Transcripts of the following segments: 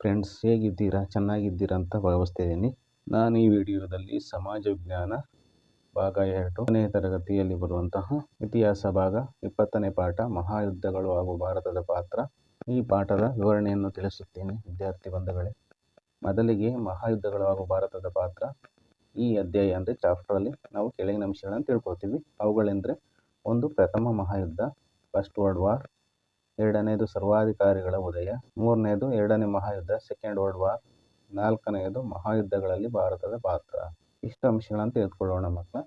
Friends ಹೇಗಿದ್ದೀರಾ? ಚೆನ್ನಾಗಿದ್ದೀರಾ ಅಂತ ಭಾವಿಸ್ತಿದ್ದೀನಿ. ನಾನು ಈ ವಿಡಿಯೋದಲ್ಲಿ ಸಮಾಜ ವಿಜ್ಞಾನ ಭಾಗ ಎರಡು ಕೊನೆಯ ತರಗತಿಯಲ್ಲಿ ಬರುವಂತಹ ಇತಿಹಾಸ ಭಾಗ, ಇಪ್ಪತ್ತನೇ ಪಾಠ, ಮಹಾಯುದ್ಧಗಳು ಹಾಗೂ ಭಾರತದ ಪಾತ್ರ. ಈ ಪಾಠದ ವಿವರಣೆಯನ್ನು ತಿಳಿಸುತ್ತೇನೆ, ವಿದ್ಯಾರ್ಥಿ ಬಂಧುಗಳೇ. ಮೊದಲಿಗೆ ಮಹಾಯುದ್ಧಗಳು ಹಾಗೂ ಭಾರತದ ಪಾತ್ರ. ಈ ಅಧ್ಯಾಯ ಅಂದರೆ ಚಾಪ್ಟರಲ್ಲಿ ನಾವು ಕೆಳಗಿನ ಅಂಶಗಳನ್ನು ತಿಳ್ಕೊಳ್ತೀವಿ. ಅವುಗಳೆಂದರೆ ಒಂದು ಪ್ರಥಮ ಮಹಾಯುದ್ಧ ಫಸ್ಟ್ ವರ್ಲ್ಡ್ ವಾರ್ ಎರಡನೇದು ಸರ್ವಾಧಿಕಾರಿಗಳ ಉದಯ ಮೂರನೆಯದು ಎರಡನೇ ಮಹಾಯುದ್ಧ ಸೆಕೆಂಡ್ ವರ್ಲ್ಡ್ ವಾರ್ ನಾಲ್ಕನೆಯದು ಮಹಾಯುದ್ಧಗಳಲ್ಲಿ ಭಾರತದ ಪಾತ್ರ. ಇಷ್ಟು ಅಂಶಗಳನ್ನು ತಿಳಿದುಕೊಳ್ಳೋಣ ಮಕ್ಕಳ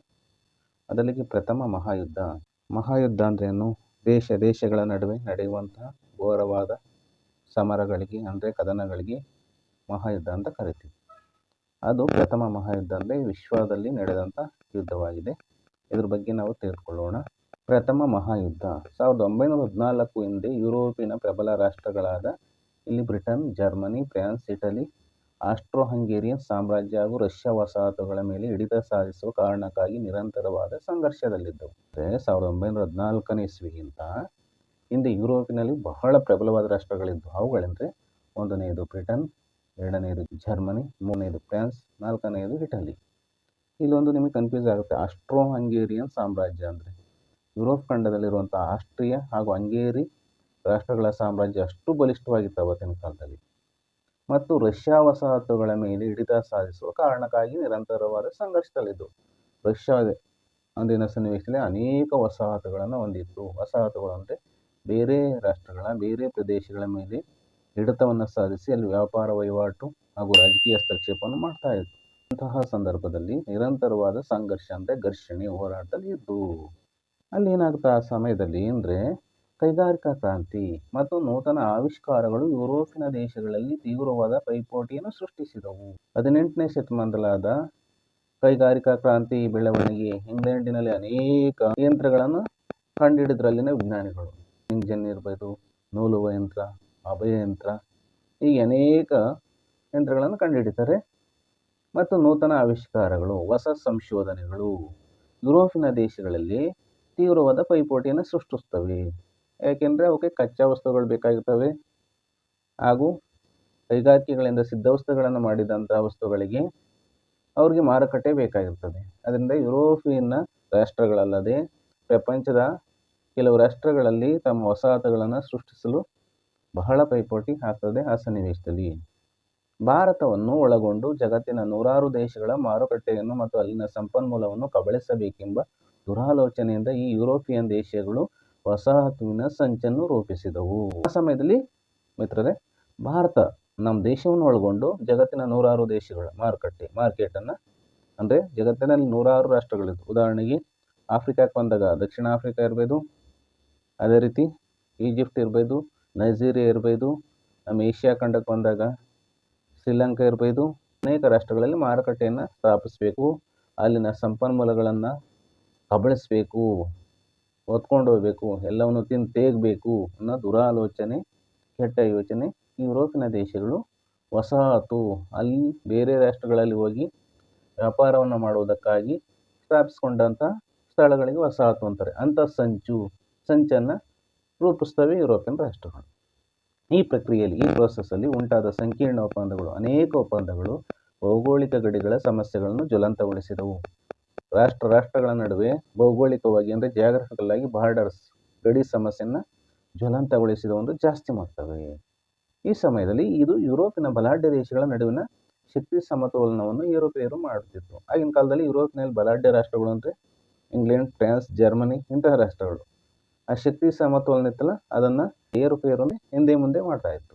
ಮೊದಲಿಗೆ ಪ್ರಥಮ ಮಹಾಯುದ್ಧ. ಮಹಾಯುದ್ಧ ಅಂದ್ರೇನು ದೇಶ, ದೇಶಗಳ ನಡುವೆ ನಡೆಯುವಂತಹ ಘೋರವಾದ ಸಮರಗಳಿಗೆ ಅಂದರೆ ಕದನಗಳಿಗೆ ಮಹಾಯುದ್ಧ ಅಂತ ಕರಿತೀವಿ. ಅದು ಪ್ರಥಮ ಮಹಾಯುದ್ಧ ಅಂದರೆ ವಿಶ್ವದಲ್ಲಿ ನಡೆದಂಥ ಯುದ್ಧವಾಗಿದೆ. ಇದ್ರ ಬಗ್ಗೆ ನಾವು ತಿಳಿದುಕೊಳ್ಳೋಣ. ಪ್ರಥಮ ಮಹಾಯುದ್ಧ. ಸಾವಿರದ ಒಂಬೈನೂರ ಹದಿನಾಲ್ಕು ಹಿಂದೆ ಯುರೋಪಿನ ಪ್ರಬಲ ರಾಷ್ಟ್ರಗಳಾದ ಇಲ್ಲಿ Britain, Germany, France, Italy Austro Hungarian ಸಾಮ್ರಾಜ್ಯ ಹಾಗೂ ರಷ್ಯಾ ವಸಾಹತುಗಳ ಮೇಲೆ ಹಿಡಿತ ಸಾಧಿಸುವ ಕಾರಣಕ್ಕಾಗಿ ನಿರಂತರವಾದ ಸಂಘರ್ಷದಲ್ಲಿದ್ದವು. ಅಂದರೆ ಸಾವಿರದ ಒಂಬೈನೂರ ಹದಿನಾಲ್ಕನೇ ಇಸ್ವಿಗಿಂತ ಹಿಂದೆ ಯುರೋಪಿನಲ್ಲಿ ಬಹಳ ಪ್ರಬಲವಾದ ರಾಷ್ಟ್ರಗಳಿದ್ದವು ಅವುಗಳೆಂದರೆ ಒಂದನೆಯದು ಬ್ರಿಟನ್, ಎರಡನೆಯದು ಜರ್ಮನಿ, ಮೂರನೆಯದು ಫ್ರಾನ್ಸ್, ನಾಲ್ಕನೆಯದು ಇಟಲಿ. ಇಲ್ಲೊಂದು ನಿಮಗೆ ಕನ್ಫ್ಯೂಸ್ ಆಗುತ್ತೆ. ಆಸ್ಟ್ರೋ ಹಂಗೇರಿಯನ್ ಸಾಮ್ರಾಜ್ಯ ಅಂದರೆ ಯುರೋಪ್ ಖಂಡದಲ್ಲಿರುವಂಥ ಆಸ್ಟ್ರಿಯಾ ಹಾಗೂ ಹಂಗೇರಿ ರಾಷ್ಟ್ರಗಳ ಸಾಮ್ರಾಜ್ಯ ಅಷ್ಟು ಬಲಿಷ್ಠವಾಗಿತ್ತು ಅವತ್ತಿನ ಕಾಲದಲ್ಲಿ. ಮತ್ತು ರಷ್ಯಾ ವಸಾಹತುಗಳ ಮೇಲೆ ಹಿಡಿತ ಸಾಧಿಸುವ ಕಾರಣಕ್ಕಾಗಿ ನಿರಂತರವಾದ ಸಂಘರ್ಷದಲ್ಲಿದ್ದವು ರಷ್ಯಾ ಅಂದಿನ ಸನ್ನಿವೇಶದಲ್ಲಿ ಅನೇಕ ವಸಾಹತುಗಳನ್ನು ಹೊಂದಿತ್ತು. ವಸಾಹತುಗಳು ಅಂದರೆ ಬೇರೆ ರಾಷ್ಟ್ರಗಳ, ಬೇರೆ ಪ್ರದೇಶಗಳ ಮೇಲೆ ಹಿಡಿತವನ್ನು ಸಾಧಿಸಿ ಅಲ್ಲಿ ವ್ಯಾಪಾರ ವಹಿವಾಟು ಹಾಗೂ ರಾಜಕೀಯ ಹಸ್ತಕ್ಷೇಪವನ್ನು ಮಾಡ್ತಾ ಇತ್ತು. ಅಂತಹ ಸಂದರ್ಭದಲ್ಲಿ ನಿರಂತರವಾದ ಸಂಘರ್ಷ ಅಂದರೆ ಘರ್ಷಣೆ ಹೋರಾಟದಲ್ಲಿ ಇದ್ದು ಅಲ್ಲಿ ಏನಾಗುತ್ತೆ? ಆ ಸಮಯದಲ್ಲಿ ಅಂದರೆ ಕೈಗಾರಿಕಾ ಕ್ರಾಂತಿ ಮತ್ತು ನೂತನ ಆವಿಷ್ಕಾರಗಳು ಯುರೋಪಿನ ದೇಶಗಳಲ್ಲಿ ತೀವ್ರವಾದ ಪೈಪೋಟಿಯನ್ನು ಸೃಷ್ಟಿಸಿದವು. ಹದಿನೆಂಟನೇ ಶತಮಾನದಲ್ಲಾದ ಕೈಗಾರಿಕಾ ಕ್ರಾಂತಿ ಬೆಳವಣಿಗೆ ಇಂಗ್ಲೆಂಡಿನಲ್ಲಿ ಅನೇಕ ಯಂತ್ರಗಳನ್ನು ಕಂಡುಹಿಡಿದ್ರಲ್ಲಿನ ವಿಜ್ಞಾನಿಗಳು. ಇಂಜಿನ್ ಇರ್ಬೋದು ನೂಲುವ ಯಂತ್ರ, ಅಭಯ ಯಂತ್ರ, ಹೀಗೆ ಅನೇಕ ಯಂತ್ರಗಳನ್ನು ಕಂಡುಹಿಡಿತಾರೆ ಮತ್ತು ನೂತನ ಆವಿಷ್ಕಾರಗಳು, ಹೊಸ ಸಂಶೋಧನೆಗಳು ಯುರೋಪಿನ ದೇಶಗಳಲ್ಲಿ ತೀವ್ರವಾದ ಪೈಪೋಟಿಯನ್ನು ಸೃಷ್ಟಿಸ್ತವೆ. ಯಾಕೆಂದರೆ ಅವಕ್ಕೆ ಕಚ್ಚಾ ವಸ್ತುಗಳು ಬೇಕಾಗಿರ್ತವೆ. ಹಾಗೂ ಕೈಗಾರಿಕೆಗಳಿಂದ ಸಿದ್ಧ ವಸ್ತುಗಳನ್ನು ಮಾಡಿದಂಥ ವಸ್ತುಗಳಿಗೆ ಅವ್ರಿಗೆ ಮಾರುಕಟ್ಟೆ ಬೇಕಾಗಿರ್ತದೆ. ಅದರಿಂದ ಯುರೋಪಿಯನ್ನ ರಾಷ್ಟ್ರಗಳಲ್ಲದೆ ಪ್ರಪಂಚದ ಕೆಲವು ರಾಷ್ಟ್ರಗಳಲ್ಲಿ ತಮ್ಮ ವಸಾಹತುಗಳನ್ನು ಸೃಷ್ಟಿಸಲು ಬಹಳ ಪೈಪೋಟಿ ಆಗ್ತದೆ ಆ ಸನ್ನಿವೇಶದಲ್ಲಿ. ಭಾರತವನ್ನು ಒಳಗೊಂಡು ಜಗತ್ತಿನ ನೂರಾರು ದೇಶಗಳ ಮಾರುಕಟ್ಟೆಯನ್ನು ಮತ್ತು ಅಲ್ಲಿನ ಸಂಪನ್ಮೂಲವನ್ನು ಕಬಳಿಸಬೇಕೆಂಬ ದುರಾಲೋಚನೆಯಿಂದ ಈ ಯುರೋಪಿಯನ್ ದೇಶಗಳು ವಸಾಹತುವಿನ ಸಂಚನ್ನು ರೂಪಿಸಿದವು. ಆ ಸಮಯದಲ್ಲಿ ಮಿತ್ರರೇ, ಭಾರತ ನಮ್ಮ ದೇಶವನ್ನು ಒಳಗೊಂಡು ಜಗತ್ತಿನ ನೂರಾರು ದೇಶಗಳ ಮಾರುಕಟ್ಟೆ ಮಾರ್ಕೆಟನ್ನು ಅಂದರೆ ಜಗತ್ತಿನಲ್ಲಿ ನೂರಾರು ರಾಷ್ಟ್ರಗಳಿದ್ದು ಉದಾಹರಣೆಗೆ ಆಫ್ರಿಕಾಕ್ಕೆ ಬಂದಾಗ ದಕ್ಷಿಣ ಆಫ್ರಿಕಾ ಇರ್ಬೋದು, ಅದೇ ರೀತಿ ಈಜಿಪ್ಟ್ ಇರ್ಬೋದು, ನೈಜೀರಿಯಾ ಇರ್ಬೋದು ನಮ್ಮ ಏಷ್ಯಾ ಖಂಡಕ್ಕೆ ಬಂದಾಗ ಶ್ರೀಲಂಕಾ ಇರ್ಬೋದು, ಅನೇಕ ರಾಷ್ಟ್ರಗಳಲ್ಲಿ ಮಾರುಕಟ್ಟೆಯನ್ನು ಸ್ಥಾಪಿಸಬೇಕು. ಅಲ್ಲಿನ ಸಂಪನ್ಮೂಲಗಳನ್ನು ಕಬಳಿಸಬೇಕು, ಹೊತ್ಕೊಂಡು ಹೋಗಬೇಕು, ಎಲ್ಲವನ್ನು ತಿಂದು ತೇಗಬೇಕು ಅನ್ನೋ ದುರಾಲೋಚನೆ, ಕೆಟ್ಟ ಯೋಚನೆ ಯುರೋಪಿನ ದೇಶಗಳು ವಸಾಹತು. ಅಲ್ಲಿ ಬೇರೆ ರಾಷ್ಟ್ರಗಳಲ್ಲಿ ಹೋಗಿ ವ್ಯಾಪಾರವನ್ನು ಮಾಡುವುದಕ್ಕಾಗಿ ಸ್ಥಾಪಿಸ್ಕೊಂಡಂಥ ಸ್ಥಳಗಳಿಗೆ ವಸಾಹತು ಅಂತಾರೆ. ಅಂಥ ಸಂಚು, ಸಂಚನ್ನು ರೂಪಿಸ್ತವೆ ಯುರೋಪಿಯನ್ ರಾಷ್ಟ್ರಗಳು. ಈ ಪ್ರಕ್ರಿಯೆಯಲ್ಲಿ, ಈ ಪ್ರೋಸೆಸ್ಸಲ್ಲಿ ಉಂಟಾದ ಸಂಕೀರ್ಣ ಒಪ್ಪಂದಗಳು, ಅನೇಕ ಒಪ್ಪಂದಗಳು ಭೌಗೋಳಿಕ ಗಡಿಗಳ ಸಮಸ್ಯೆಗಳನ್ನು ಜ್ವಲಂತಗೊಳಿಸಿದವು. ರಾಷ್ಟ್ರ ರಾಷ್ಟ್ರಗಳ ನಡುವೆ ಭೌಗೋಳಿಕವಾಗಿ ಅಂದರೆ ಜಾಗ್ರಫಿಕಲ್ ಆಗಿ ಬಾರ್ಡರ್ಸ್ ಗಡಿ ಸಮಸ್ಯೆಯನ್ನು ಜ್ವಲಂತಗೊಳಿಸಿದ ಒಂದು ಜಾಸ್ತಿ ಮಾಡ್ತವೆ ಈ ಸಮಯದಲ್ಲಿ ಇದು ಯುರೋಪಿನ ಬಲಾಢ್ಯ ದೇಶಗಳ ನಡುವಿನ ಶಕ್ತಿ ಸಮತೋಲನವನ್ನು ಯುರೋಪಿಯರು ಮಾಡುತ್ತಿತ್ತು ಆಗಿನ ಕಾಲದಲ್ಲಿ ಯುರೋಪಿನಲ್ಲಿ ಬಲಾಢ್ಯ ರಾಷ್ಟ್ರಗಳು ಅಂದರೆ ಇಂಗ್ಲೆಂಡ್, ಫ್ರಾನ್ಸ್, ಜರ್ಮನಿ ಇಂತಹ ರಾಷ್ಟ್ರಗಳು. ಆ ಶಕ್ತಿ ಸಮತೋಲನ ಇತ್ತಲ್ಲ, ಅದನ್ನು ಏರುಪೇರು ಹಿಂದೆ ಮುಂದೆ ಮಾಡ್ತಾ ಇತ್ತು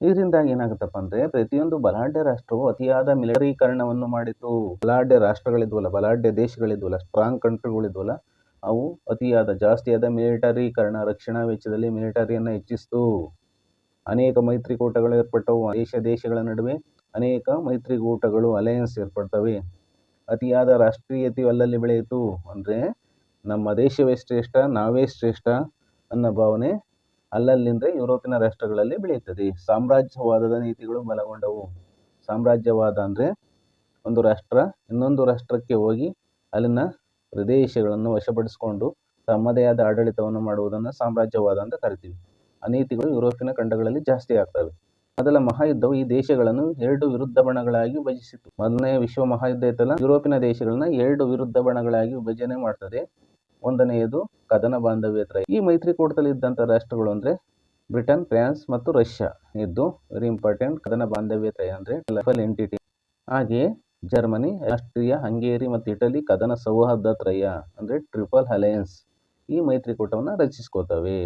ಇದರಿಂದಾಗಿ ಏನಾಗುತ್ತಪ್ಪ ಅಂದರೆ ಪ್ರತಿಯೊಂದು ಬಲಾಢ್ಯ ರಾಷ್ಟ್ರವು ಅತಿಯಾದ ಮಿಲಿಟರೀಕರಣವನ್ನು ಮಾಡಿತು ಬಲಾಢ್ಯ ರಾಷ್ಟ್ರಗಳಿದ್ವಲ್ಲ, ಬಲಾಢ್ಯ ದೇಶಗಳಿದ್ವಲ್ಲ ಸ್ಟ್ರಾಂಗ್ ಕಂಟ್ರಿಗಳಿದ್ವಲ್ಲ ಅವು ಅತಿಯಾದ, ಜಾಸ್ತಿಯಾದ ಮಿಲಿಟರೀಕರಣ, ರಕ್ಷಣಾ ವೆಚ್ಚದಲ್ಲಿ ಮಿಲಿಟರಿಯನ್ನು ಹೆಚ್ಚಿಸಿತು. ಅನೇಕ ಮೈತ್ರಿಕೂಟಗಳು ಏರ್ಪಟ್ಟವು. ದೇಶ, ದೇಶಗಳ ನಡುವೆ ಅನೇಕ ಮೈತ್ರಿಕೂಟಗಳು ಅಲಯನ್ಸ್ ಏರ್ಪಡ್ತವೆ. ಅತಿಯಾದ ರಾಷ್ಟ್ರೀಯತೆಯು ಅಲ್ಲಲ್ಲಿ ಬೆಳೆಯಿತು. ಅಂದರೆ ನಮ್ಮ ದೇಶವೇ ಶ್ರೇಷ್ಠ, ನಾವೇ ಶ್ರೇಷ್ಠ ಅನ್ನೋ ಭಾವನೆ ಅಲ್ಲಲ್ಲಿಂದ ಯುರೋಪಿನ ರಾಷ್ಟ್ರಗಳಲ್ಲಿ ಬೆಳೆಯುತ್ತದೆ. ಸಾಮ್ರಾಜ್ಯವಾದದ ನೀತಿಗಳು ಬಲಗೊಂಡವು. ಸಾಮ್ರಾಜ್ಯವಾದ ಅಂದರೆ ಒಂದು ರಾಷ್ಟ್ರ, ಇನ್ನೊಂದು ರಾಷ್ಟ್ರಕ್ಕೆ ಹೋಗಿ ಅಲ್ಲಿನ ಪ್ರದೇಶಗಳನ್ನು ವಶಪಡಿಸಿಕೊಂಡು ತಮ್ಮದೇ ಆದ ಆಡಳಿತವನ್ನು ಮಾಡುವುದನ್ನು ಸಾಮ್ರಾಜ್ಯವಾದ ಅಂತ ಕರಿತೀವಿ. ಆ ನೀತಿಗಳು ಯುರೋಪಿನ ಖಂಡಗಳಲ್ಲಿ ಜಾಸ್ತಿ ಆಗ್ತವೆ. ಮೊದಲ ಮಹಾಯುದ್ಧವು ಈ ದೇಶಗಳನ್ನು ಎರಡು ವಿರುದ್ಧ ಬಣಗಳಾಗಿ ವಿಭಜಿಸಿತು. ಮೊದಲನೇ ವಿಶ್ವ ಮಹಾಯುದ್ಧ ಇತ್ತಲ್ಲ ಯುರೋಪಿನ ದೇಶಗಳನ್ನ ಎರಡು ವಿರುದ್ಧ ಬಣಗಳಾಗಿ ವಿಭಜನೆ ಮಾಡ್ತದೆ. ಒಂದನೆಯದು ಕದನ ಬಾಂಧವ್ಯ ಈ ಮೈತ್ರಿಕೂಟದಲ್ಲಿ ಇದ್ದಂಥ ರಾಷ್ಟ್ರಗಳು ಅಂದ್ರೆ ಬ್ರಿಟನ್, ಫ್ರಾನ್ಸ್ ಮತ್ತು ರಷ್ಯಾ. ಇದ್ದು ವೆರಿ ಇಂಪಾರ್ಟೆಂಟ್ ಕದನ ಬಾಂಧವ್ಯ ತ್ರಯ ಅಂದ್ರೆ ಲೆಫಲ್ ಎಂಟಿಟಿ ಹಾಗೆಯೇ ಜರ್ಮನಿ, ಆಸ್ಟ್ರಿಯಾ, ಹಂಗೇರಿ ಮತ್ತು ಇಟಲಿ ಕದನ ಸೌಹಾರ್ದ ತ್ರಯ ಅಂದ್ರೆ ಟ್ರಿಪಲ್ ಅಲಯನ್ಸ್ ಈ ಮೈತ್ರಿಕೂಟವನ್ನು ರಚಿಸ್ಕೋತವೆ.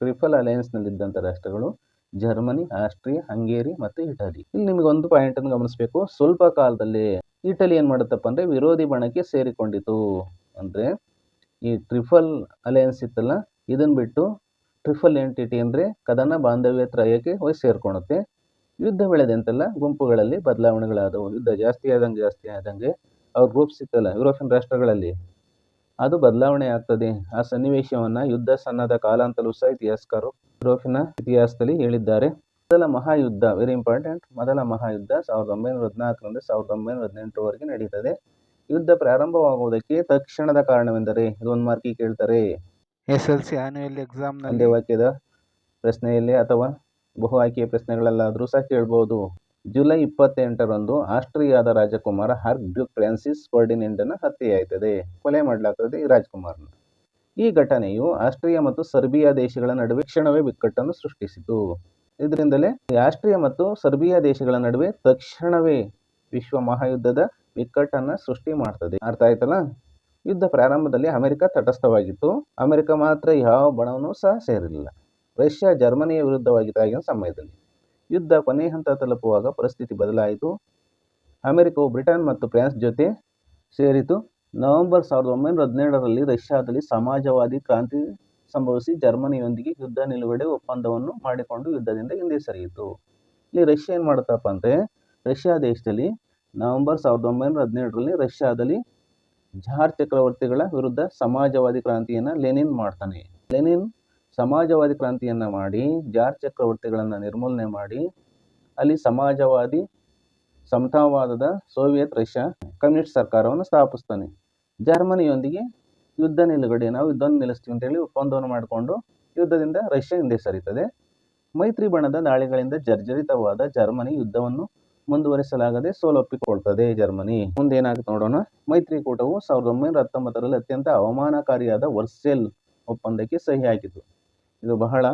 ಟ್ರಿಪಲ್ ಅಲಯನ್ಸ್ನಲ್ಲಿದ್ದಂಥ ರಾಷ್ಟ್ರಗಳು ಜರ್ಮನಿ, ಆಸ್ಟ್ರಿಯಾ, ಹಂಗೇರಿ ಮತ್ತು ಇಟಲಿ. ಇಲ್ಲಿ ನಿಮಗೆ ಒಂದು ಪಾಯಿಂಟ್ ಅನ್ನು ಗಮನಿಸಬೇಕು. ಸ್ವಲ್ಪ ಕಾಲದಲ್ಲಿ ಇಟಲಿ ಏನು ಮಾಡುತ್ತಪ್ಪ ಅಂದ್ರೆ ವಿರೋಧಿ ಬಣಕ್ಕೆ ಸೇರಿಕೊಂಡಿತು. ಅಂದ್ರೆ ಈ ಟ್ರಿಫಲ್ ಅಲಯನ್ಸ್ ಇತ್ತಲ್ಲ ಇದನ್ನು ಬಿಟ್ಟು ಟ್ರಿಫಲ್ ಎಂಟಿಟಿ ಅಂದ್ರೆ ಕದನ ಬಾಂಧವ್ಯ ತ್ರಯಕ್ಕೆ ಹೋಗಿ ಸೇರ್ಕೊಳುತ್ತೆ ಯುದ್ಧ ಬೆಳೆದಂತೆಲ್ಲ ಗುಂಪುಗಳಲ್ಲಿ ಬದಲಾವಣೆಗಳಾದವು. ಯುದ್ಧ ಜಾಸ್ತಿ ಆದಂಗೆ ಜಾಸ್ತಿ ಆದಂಗೆ ಅವ್ರ ಗ್ರೂಪ್ಸ್ ಇತ್ತಲ್ಲ, ಯುರೋಪಿಯನ್ ರಾಷ್ಟ್ರಗಳಲ್ಲಿ ಅದು ಬದಲಾವಣೆ ಆಗ್ತದೆ. ಆ ಸನ್ನಿವೇಶವನ್ನ ಯುದ್ಧ ಸನ್ನದ ಕಾಲಾಂತಲೂ ಸಹ ಇತಿಹಾಸಕಾರರು ಯುರೋಪಿನ ಇತಿಹಾಸದಲ್ಲಿ ಹೇಳಿದ್ದಾರೆ. ಮೊದಲ ಮಹಾಯುದ್ಧ ವೆರಿ ಇಂಪಾರ್ಟೆಂಟ್ ಮೊದಲ ಮಹಾಯುದ್ಧ ಸಾವಿರದ ಒಂಬೈನೂರ ಹದಿನಾಲ್ಕರಿಂದ ಸಾವಿರದ ಒಂಬೈನೂರ ಹದಿನೆಂಟರವರೆಗೆ ನಡೀತದೆ. ಯುದ್ಧ ಪ್ರಾರಂಭವಾಗುವುದಕ್ಕೆ ತಕ್ಷಣದ ಕಾರಣವೆಂದರೆ? ಇದೊಂದು ಮಾರ್ಕಿ ಕೇಳ್ತಾರೆ. S L C annual exam ಒಂದೇ ವಾಕ್ಯದ ಪ್ರಶ್ನೆಯಲ್ಲಿ ಅಥವಾ ಬಹು ಆಯ್ಕೆಯ ಪ್ರಶ್ನೆಗಳಲ್ಲಾದರೂ ಸಹ ಕೇಳ್ಬೋದು. ಜುಲೈ ಇಪ್ಪತ್ತೆಂಟರಂದು ಆಸ್ಟ್ರಿಯಾದ ರಾಜಕುಮಾರ ಹರ್ಗ್ ಡ್ಯೂಕ್ ಫ್ರಾನ್ಸಿಸ್ ಫರ್ಡಿನೆಂಡನ ಹತ್ಯೆಯಾಯ್ತದೆ. ಕೊಲೆ ಮಾಡಲಾಗ್ತದೆ ಈ ರಾಜಕುಮಾರನ. ಈ ಘಟನೆಯು ಆಸ್ಟ್ರಿಯಾ ಮತ್ತು ಸರ್ಬಿಯಾ ದೇಶಗಳ ನಡುವೆ ಕ್ಷಣವೇ ಬಿಕ್ಕಟ್ಟನ್ನು ಸೃಷ್ಟಿಸಿತು. ಇದರಿಂದಲೇ ಆಸ್ಟ್ರಿಯಾ ಮತ್ತು ಸರ್ಬಿಯಾ ದೇಶಗಳ ನಡುವೆ ತಕ್ಷಣವೇ ವಿಶ್ವ ಮಹಾಯುದ್ಧದ ಬಿಕ್ಕಟ್ಟನ್ನ ಸೃಷ್ಟಿ ಮಾಡ್ತದೆ. ಅರ್ಥ ಆಯ್ತಲ್ಲ? ಯುದ್ಧ ಪ್ರಾರಂಭದಲ್ಲಿ ಅಮೆರಿಕ ತಟಸ್ಥವಾಗಿತ್ತು. ಅಮೆರಿಕ ಮಾತ್ರ ಯಾವ ಬಣವನ್ನು ಸಹ ಸೇರಿರಲಿಲ್ಲ. ರಷ್ಯಾ ಜರ್ಮನಿಯ ವಿರುದ್ಧವಾಗಿತ್ತು ಆಗಿನ ಸಮಯದಲ್ಲಿ. ಯುದ್ಧ ಕೊನೆ ಹಂತ ತಲುಪುವಾಗ ಪರಿಸ್ಥಿತಿ ಬದಲಾಯಿತು. ಅಮೆರಿಕವು ಬ್ರಿಟನ್ ಮತ್ತು ಫ್ರಾನ್ಸ್ ಜೊತೆ ಸೇರಿತು. ನವೆಂಬರ್ ಸಾವಿರದ ಒಂಬೈನೂರ ಹದಿನೇಳರಲ್ಲಿ ರಷ್ಯಾದಲ್ಲಿ ಸಮಾಜವಾದಿ ಕ್ರಾಂತಿ ಸಂಭವಿಸಿ ಜರ್ಮನಿಯೊಂದಿಗೆ ಯುದ್ಧ ನಿಲುಗಡೆ ಒಪ್ಪಂದವನ್ನು ಮಾಡಿಕೊಂಡು ಯುದ್ಧದಿಂದ ಹಿಂದೆ ಸರಿಯಿತು. ಇಲ್ಲಿ ರಷ್ಯಾ ಏನು ಮಾಡುತ್ತಪ್ಪ ಅಂದರೆ, ರಷ್ಯಾ ದೇಶದಲ್ಲಿ ನವೆಂಬರ್ ಸಾವಿರದ ಒಂಬೈನೂರ ಹದಿನೇಳರಲ್ಲಿ ರಷ್ಯಾದಲ್ಲಿ ಜಾರ್ ಚಕ್ರವರ್ತಿಗಳ ವಿರುದ್ಧ ಸಮಾಜವಾದಿ ಕ್ರಾಂತಿಯನ್ನು ಲೆನಿನ್ ಮಾಡ್ತಾನೆ. ಲೆನಿನ್ ಸಮಾಜವಾದಿ ಕ್ರಾಂತಿಯನ್ನು ಮಾಡಿ ಜಾರ್ ಚಕ್ರವರ್ತಿಗಳನ್ನು ನಿರ್ಮೂಲನೆ ಮಾಡಿ, ಅಲ್ಲಿ ಸಮಾಜವಾದಿ ಸಮತಾವಾದದ ಸೋವಿಯತ್ ರಷ್ಯಾ ಕಮ್ಯುನಿಸ್ಟ್ ಸರ್ಕಾರವನ್ನು ಸ್ಥಾಪಿಸ್ತಾನೆ. ಜರ್ಮನಿಯೊಂದಿಗೆ ಯುದ್ಧ ನಿಲುಗಡೆ, ನಾವು ಯುದ್ಧವನ್ನು ನಿಲ್ಲಿಸ್ತೀವಿ ಅಂತೇಳಿ ಒಪ್ಪಂದವನ್ನು ಮಾಡಿಕೊಂಡು ಯುದ್ಧದಿಂದ ರಷ್ಯಾ ಹಿಂದೆ ಸರಿತದೆ. ಮೈತ್ರಿ ಬಣದ ದಾಳಿಗಳಿಂದ ಜರ್ಜರಿತವಾದ ಜರ್ಮನಿ ಯುದ್ಧವನ್ನು ಮುಂದುವರಿಸಲಾಗದೆ ಸೋಲೊಪ್ಪಿಕೊಳ್ತದೆ ಜರ್ಮನಿ. ಮುಂದೇನಾಗುತ್ತೆ ನೋಡೋಣ. ಮೈತ್ರಿಕೂಟವು ಸಾವಿರದ ಒಂಬೈನೂರ ಹತ್ತೊಂಬತ್ತರಲ್ಲಿ ಅತ್ಯಂತ ಅವಮಾನಕಾರಿಯಾದ ವರ್ಸೆಲ್ ಒಪ್ಪಂದಕ್ಕೆ ಸಹಿ ಹಾಕಿತು. ಇದು ಬಹಳ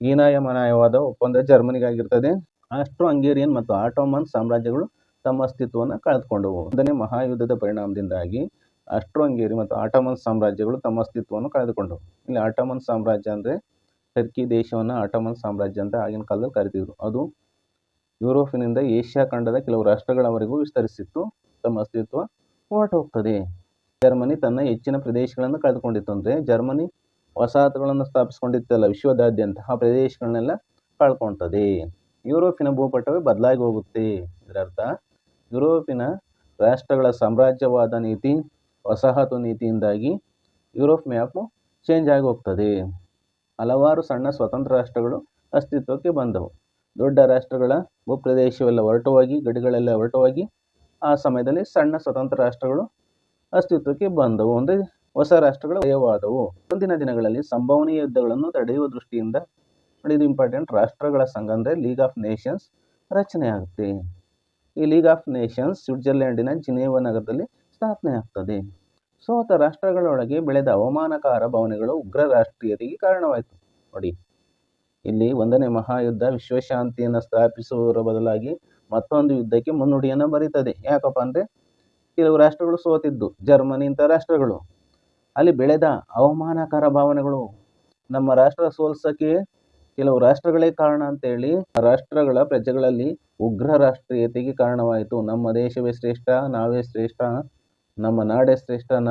ಹೀನಾಯಮನಾಯವಾದ ಒಪ್ಪಂದ ಜರ್ಮನಿಗಾಗಿರ್ತದೆ. ಆಸ್ಟ್ರೋ ಹಂಗೇರಿಯನ್ ಮತ್ತು ಆಟೋಮನ್ ಸಾಮ್ರಾಜ್ಯಗಳು ತಮ್ಮ ಅಸ್ತಿತ್ವವನ್ನು ಕಳೆದುಕೊಂಡವು ಒಂದನೇ ಮಹಾಯುದ್ಧದ ಪರಿಣಾಮದಿಂದಾಗಿ ಆಸ್ಟ್ರೋ ಹಂಗೇರಿ ಮತ್ತು ಆಟೋಮನ್ ಸಾಮ್ರಾಜ್ಯಗಳು ತಮ್ಮ ಅಸ್ತಿತ್ವವನ್ನು ಕಳೆದುಕೊಂಡವು ಇಲ್ಲಿ ಆಟೋಮನ್ ಸಾಮ್ರಾಜ್ಯ ಅಂದರೆ ಟರ್ಕಿ ದೇಶವನ್ನು ಆಟೋಮನ್ ಸಾಮ್ರಾಜ್ಯ ಅಂತ ಆಗಿನ ಕಾಲದಲ್ಲಿ ಕರಿತಿದ್ರು. ಅದು ಯುರೋಪಿನಿಂದ ಏಷ್ಯಾ ಖಂಡದ ಕೆಲವು ರಾಷ್ಟ್ರಗಳವರೆಗೂ ವಿಸ್ತರಿಸಿತ್ತು. ತಮ್ಮ ಅಸ್ತಿತ್ವ ಹೊರಟು ಹೋಗ್ತದೆ ಜರ್ಮನಿ ತನ್ನ ಹೆಚ್ಚಿನ ಪ್ರದೇಶಗಳನ್ನು ಕಳೆದುಕೊಂಡಿತ್ತು ಅಂದರೆ ಜರ್ಮನಿ ವಸಾಹತುಗಳನ್ನು ಸ್ಥಾಪಿಸಿಕೊಂಡಿತ್ತಲ್ಲ, ವಿಶ್ವದಾದ್ಯಂತ ಆ ಪ್ರದೇಶಗಳನ್ನೆಲ್ಲ ಕಳ್ಕೊಳ್ತದೆ ಯುರೋಪಿನ ಭೂಪಟವೇ ಬದಲಾಗಿ ಹೋಗುತ್ತೆ. ಇದರರ್ಥ, ಯುರೋಪಿನ ರಾಷ್ಟ್ರಗಳ ಸಾಮ್ರಾಜ್ಯವಾದ ನೀತಿ, ವಸಾಹತು ನೀತಿಯಿಂದಾಗಿ ಯುರೋಪ್ ಮ್ಯಾಪು ಚೇಂಜ್ ಆಗಿ ಹೋಗ್ತದೆ. ಹಲವಾರು ಸಣ್ಣ ಸ್ವತಂತ್ರ ರಾಷ್ಟ್ರಗಳು ಅಸ್ತಿತ್ವಕ್ಕೆ ಬಂದವು. ದೊಡ್ಡ ರಾಷ್ಟ್ರಗಳ ಭೂಪ್ರದೇಶವೆಲ್ಲ ಹೊರಟವಾಗಿ ಗಡಿಗಳೆಲ್ಲ ಹೊರಟವಾಗಿ ಆ ಸಮಯದಲ್ಲಿ ಸಣ್ಣ ಸ್ವತಂತ್ರ ರಾಷ್ಟ್ರಗಳು ಅಸ್ತಿತ್ವಕ್ಕೆ ಬಂದವು. ಅಂದರೆ ಹೊಸ ರಾಷ್ಟ್ರಗಳು ಭಯವಾದವು ಮುಂದಿನ ದಿನಗಳಲ್ಲಿ ಸಂಭವನೀಯ ಯುದ್ಧಗಳನ್ನು ತಡೆಯುವ ದೃಷ್ಟಿಯಿಂದ ಇದು ಇಂಪಾರ್ಟೆಂಟ್ ರಾಷ್ಟ್ರಗಳ ಸಂಘ ಅಂದರೆ ಲೀಗ್ ಆಫ್ ನೇಷನ್ಸ್ ರಚನೆ ಆಗುತ್ತೆ. ಈ ಲೀಗ್ ಆಫ್ ನೇಷನ್ಸ್ ಸ್ವಿಟ್ಜರ್ಲೆಂಡಿನ ಜಿನೇವ ನಗರದಲ್ಲಿ ಸ್ಥಾಪನೆ ಆಗ್ತದೆ. ಸೋತ ರಾಷ್ಟ್ರಗಳೊಳಗೆ ಬೆಳೆದ ಅವಮಾನಕಾರ ಭಾವನೆಗಳು ಉಗ್ರ ರಾಷ್ಟ್ರೀಯತೆಗೆ ಕಾರಣವಾಯಿತು. ನೋಡಿ ಇಲ್ಲಿ ಒಂದನೇ ಮಹಾಯುದ್ಧ ವಿಶ್ವಶಾಂತಿಯನ್ನು ಸ್ಥಾಪಿಸುವುದರ ಬದಲಾಗಿ ಮತ್ತೊಂದು ಯುದ್ಧಕ್ಕೆ ಮುನ್ನುಡಿಯನ್ನು ಬರೀತದೆ. ಯಾಕಪ್ಪ ಅಂದರೆ ಕೆಲವು ರಾಷ್ಟ್ರಗಳು ಸೋತಿದ್ದು, ಜರ್ಮನಿ ಇಂಥ ರಾಷ್ಟ್ರಗಳು. ಅಲ್ಲಿ ಬೆಳೆದ ಅವಮಾನಕರ ಭಾವನೆಗಳು. ನಮ್ಮ ರಾಷ್ಟ್ರ ಸೋಲ್ಸಕ್ಕೆ ಕೆಲವು ರಾಷ್ಟ್ರಗಳೇ ಕಾರಣ ಅಂತೇಳಿ, ರಾಷ್ಟ್ರಗಳ ಪ್ರಜೆಗಳಲ್ಲಿ ಉಗ್ರ ರಾಷ್ಟ್ರೀಯತೆಗೆ ಕಾರಣವಾಯಿತು. ನಮ್ಮ ದೇಶವೇ ಶ್ರೇಷ್ಠ, ನಾವೇ ಶ್ರೇಷ್ಠ, ನಮ್ಮ ನಾಡೇ ಶ್ರೇಷ್ಠನ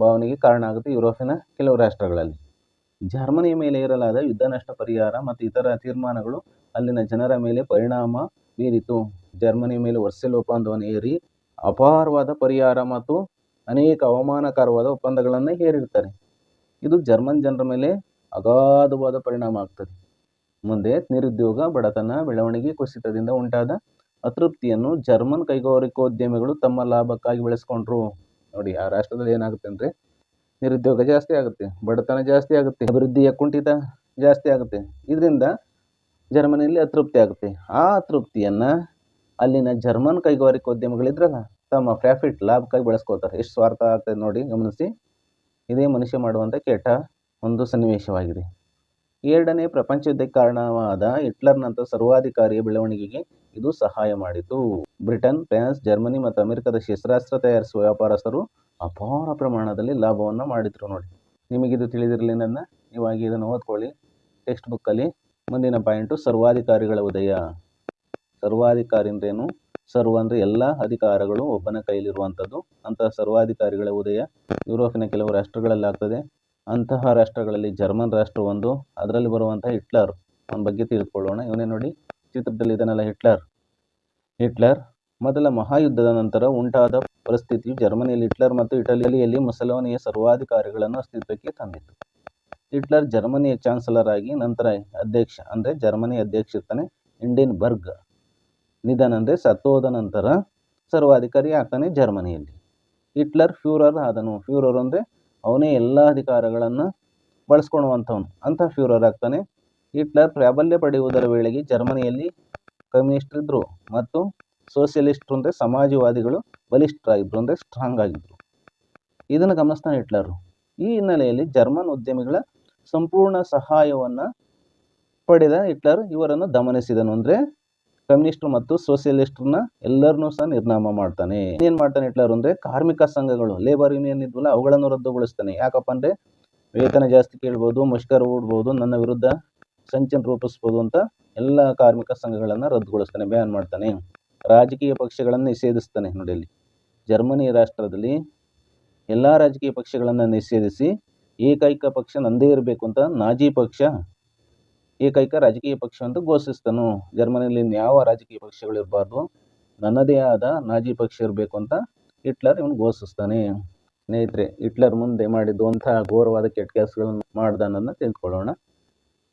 ಭಾವನೆಗೆ ಕಾರಣ ಆಗುತ್ತೆ ಯುರೋಪಿನ ಕೆಲವು ರಾಷ್ಟ್ರಗಳಲ್ಲಿ. ಜರ್ಮನಿಯ ಮೇಲೆ ಇರಲಾದ ಯುದ್ಧ ನಷ್ಟ ಪರಿಹಾರ ಮತ್ತು ಇತರ ತೀರ್ಮಾನಗಳು ಅಲ್ಲಿನ ಜನರ ಮೇಲೆ ಪರಿಣಾಮ ಬೀರಿತು. ಜರ್ಮನಿಯ ಮೇಲೆ ವರ್ಸೆಲ್ ಒಪ್ಪಂದವನ್ನು ಏರಿ ಅಪಾರವಾದ ಪರಿಹಾರ ಮತ್ತು ಅನೇಕ ಅವಮಾನಕರವಾದ ಒಪ್ಪಂದಗಳನ್ನು ಹೇರಿರ್ತಾರೆ ಇದು ಜರ್ಮನ್ ಜನರ ಮೇಲೆ ಅಗಾಧವಾದ ಪರಿಣಾಮ ಆಗ್ತದೆ. ಮುಂದೆ ನಿರುದ್ಯೋಗ, ಬಡತನ, ಬೆಳವಣಿಗೆ, ಕುಸಿತದಿಂದ ಉಂಟಾದ ಅತೃಪ್ತಿಯನ್ನು ಜರ್ಮನ್ ಕೈಗಾರಿಕೋದ್ಯಮಿಗಳು ತಮ್ಮ ಲಾಭಕ್ಕಾಗಿ ಬೆಳೆಸ್ಕೊಂಡ್ರು. ನೋಡಿ, ಆ ರಾಷ್ಟ್ರದಲ್ಲಿ ಏನಾಗುತ್ತೆ ಅಂದರೆ ನಿರುದ್ಯೋಗ ಜಾಸ್ತಿ ಆಗುತ್ತೆ, ಬಡತನ ಜಾಸ್ತಿ ಆಗುತ್ತೆ, ಅಭಿವೃದ್ಧಿಯ ಕುಂಠಿತ ಜಾಸ್ತಿ ಆಗುತ್ತೆ. ಇದರಿಂದ ಜರ್ಮನಿಯಲ್ಲಿ ಅತೃಪ್ತಿ ಆಗುತ್ತೆ. ಆ ಅತೃಪ್ತಿಯನ್ನು ಅಲ್ಲಿನ ಜರ್ಮನ್ ಕೈಗಾರಿಕೋದ್ಯಮಿಗಳಿದ್ರಲ್ಲ ತಮ್ಮ ಪ್ರಾಫಿಟ್ ಲಾಭಕ್ಕಾಗಿ ಬಳಸ್ಕೋತಾರೆ ಎಷ್ಟು ಸ್ವಾರ್ಥ ಆಗ್ತದೆ ನೋಡಿ ಗಮನಿಸಿ. ಇದೇ ಮನುಷ್ಯ ಮಾಡುವಂಥ ಕೆಟ್ಟ ಒಂದು ಸನ್ನಿವೇಶವಾಗಿದೆ. ಎರಡನೇ ಪ್ರಪಂಚ ಯುದ್ಧಕ್ಕೆ ಕಾರಣವಾದ ಹಿಟ್ಲರ್ನಂಥ ಸರ್ವಾಧಿಕಾರಿಯ ಬೆಳವಣಿಗೆಗೆ ಇದು ಸಹಾಯ ಮಾಡಿತು. ಬ್ರಿಟನ್, ಫ್ರಾನ್ಸ್, ಜರ್ಮನಿ ಮತ್ತು ಅಮೆರಿಕದ ಶಸ್ತ್ರಾಸ್ತ್ರ ತಯಾರಿಸುವ ವ್ಯಾಪಾರಸ್ಥರು ಅಪಾರ ಪ್ರಮಾಣದಲ್ಲಿ ಲಾಭವನ್ನು ಮಾಡಿದ್ರು ನೋಡಿ. ನಿಮಗಿದು ತಿಳಿದಿರಲಿ ನನ್ನ, ನೀವಾಗಿ ಇದನ್ನು ಓದ್ಕೊಳ್ಳಿ. ಟೆಕ್ಸ್ಟ್ ಬುಕ್ಕಲ್ಲಿ ಮುಂದಿನ ಪಾಯಿಂಟು, ಸರ್ವಾಧಿಕಾರಿಗಳ ಉದಯ. ಸರ್ವಾಧಿಕಾರಿ ಅಂದ್ರೇನು ಸರ್ವ ಅಂದರೆ ಎಲ್ಲ ಅಧಿಕಾರಗಳು ಒಬ್ಬನ ಕೈಲಿರುವಂಥದ್ದು. ಅಂತಹ ಸರ್ವಾಧಿಕಾರಿಗಳ ಉದಯ ಯುರೋಪಿನ ಕೆಲವು ರಾಷ್ಟ್ರಗಳಲ್ಲಿ ಆಗ್ತದೆ. ಅಂತಹ ರಾಷ್ಟ್ರಗಳಲ್ಲಿ ಜರ್ಮನ್ ರಾಷ್ಟ್ರ ಒಂದು ಅದರಲ್ಲಿ ಬರುವಂಥ ಹಿಟ್ಲರ್ ಅವನ ಬಗ್ಗೆ ತಿಳಿದುಕೊಳ್ಳೋಣ ಇವನೇ ನೋಡಿ, ಚಿತ್ರದಲ್ಲಿ ಇದನ್ನೆಲ್ಲ ಹಿಟ್ಲರ್. ಹಿಟ್ಲರ್ ಮೊದಲ ಮಹಾಯುದ್ಧದ ನಂತರ ಉಂಟಾದ ಪರಿಸ್ಥಿತಿಯು ಜರ್ಮನಿಯಲ್ಲಿ ಹಿಟ್ಲರ್ ಮತ್ತು ಇಟಲಿಯಲ್ಲಿ ಮುಸಲೋನಿಯ ಸರ್ವಾಧಿಕಾರಿಗಳನ್ನು ಅಸ್ತಿತ್ವಕ್ಕೆ ತಂದಿತು ಹಿಟ್ಲರ್ ಜರ್ಮನಿಯ ಚಾನ್ಸಲರ್ ಆಗಿ ನಂತರ ಅಧ್ಯಕ್ಷ, ಅಂದರೆ ಜರ್ಮನಿ ಅಧ್ಯಕ್ಷ ಇರ್ತಾನೆ ಇಂಡಿಯನ್ ಬರ್ಗ್ ನಿಧನ ಅಂದರೆ ಸತ್ತೋದ ನಂತರ ಸರ್ವಾಧಿಕಾರಿ ಆಗ್ತಾನೆ ಜರ್ಮನಿಯಲ್ಲಿ. Hitler Führer ಆದನು. ಫ್ಯೂರರ್ ಅಂದರೆ ಅವನೇ ಎಲ್ಲ ಅಧಿಕಾರಗಳನ್ನು ಬಳಸ್ಕೊಳ್ಳುವಂಥವನು ಅಂಥ ಫ್ಯೂರರ್ ಆಗ್ತಾನೆ. ಹಿಟ್ಲರ್ ಪ್ರಾಬಲ್ಯ ಪಡೆಯುವುದರ ವೇಳೆಗೆ ಜರ್ಮನಿಯಲ್ಲಿ ಕಮ್ಯುನಿಸ್ಟ್ ಇದ್ದರು ಮತ್ತು ಸೋಷಿಯಲಿಸ್ಟ್ರು ಅಂದರೆ ಸಮಾಜವಾದಿಗಳು ಬಲಿಷ್ಠರಾಗಿದ್ದರು ಅಂದರೆ ಸ್ಟ್ರಾಂಗ್ ಆಗಿದ್ದರು ಇದನ್ನು ಗಮನಿಸ್ತಾನೆ ಹಿಟ್ಲರು. ಈ ಹಿನ್ನೆಲೆಯಲ್ಲಿ ಜರ್ಮನ್ ಉದ್ಯಮಿಗಳ ಸಂಪೂರ್ಣ ಸಹಾಯವನ್ನು ಪಡೆದ ಹಿಟ್ಲರ್ ಇವರನ್ನು ದಮನಿಸಿದನು. ಅಂದರೆ ಕಮ್ಯುನಿಸ್ಟ್ರು ಮತ್ತು ಸೋಷಿಯಲಿಸ್ಟ್ರನ್ನ ಎಲ್ಲರನ್ನೂ ಸಹ ನಿರ್ನಾಮ ಮಾಡ್ತಾನೆ. ಏನ್ ಮಾಡ್ತಾನೆ ಹಿಟ್ಲರ್ ಅಂದ್ರೆ ಕಾರ್ಮಿಕ ಸಂಘಗಳು ಲೇಬರ್ ಯೂನಿಯನ್ ಇದ್ವಲ್ಲ ಅವುಗಳನ್ನು ರದ್ದುಗೊಳಿಸ್ತಾನೆ. ಯಾಕಪ್ಪ ಅಂದ್ರೆ ವೇತನ ಜಾಸ್ತಿ ಕೇಳ್ಬೋದು, ಮುಷ್ಕರ ಹೂಡ್ಬೋದು, ನನ್ನ ವಿರುದ್ಧ ಸಂಚನ್ನು ರೂಪಿಸ್ಬೋದು ಅಂತ ಎಲ್ಲ ಕಾರ್ಮಿಕ ಸಂಘಗಳನ್ನ ರದ್ದುಗೊಳಿಸ್ತಾನೆ, ಬ್ಯಾನ್ ಮಾಡ್ತಾನೆ. ರಾಜಕೀಯ ಪಕ್ಷಗಳನ್ನು ನಿಷೇಧಿಸ್ತಾನೆ ನೋಡಿ ಇಲ್ಲಿ. ಜರ್ಮನಿ ರಾಷ್ಟ್ರದಲ್ಲಿ ಎಲ್ಲ ರಾಜಕೀಯ ಪಕ್ಷಗಳನ್ನು ನಿಷೇಧಿಸಿ ಏಕೈಕ ಪಕ್ಷ ನಂದೇ ಇರಬೇಕು ಅಂತ ನಾಜಿ ಪಕ್ಷ ಏಕೈಕ ರಾಜಕೀಯ ಪಕ್ಷ ಅಂತ ಘೋಷಿಸ್ತಾನು. ಜರ್ಮನಿಯಲ್ಲಿ ಯಾವ ರಾಜಕೀಯ ಪಕ್ಷಗಳು ಇರಬಾರ್ದು? ನನ್ನದೇ ಆದ ನಾಜಿ ಪಕ್ಷ ಇರಬೇಕು ಅಂತ ಹಿಟ್ಲರ್ ಇವನು ಘೋಷಿಸ್ತಾನೆ. ಸ್ನೇಹಿತರೆ, ಹಿಟ್ಲರ್ ಮುಂದೆ ಮಾಡಿದಂತಹ ಘೋರವಾದ ಕೆಟ್ಟ ಕೆಲಸಗಳನ್ನು ಮಾಡ್ದಾನನ್ನು ತಿಳ್ಕೊಳ್ಳೋಣ.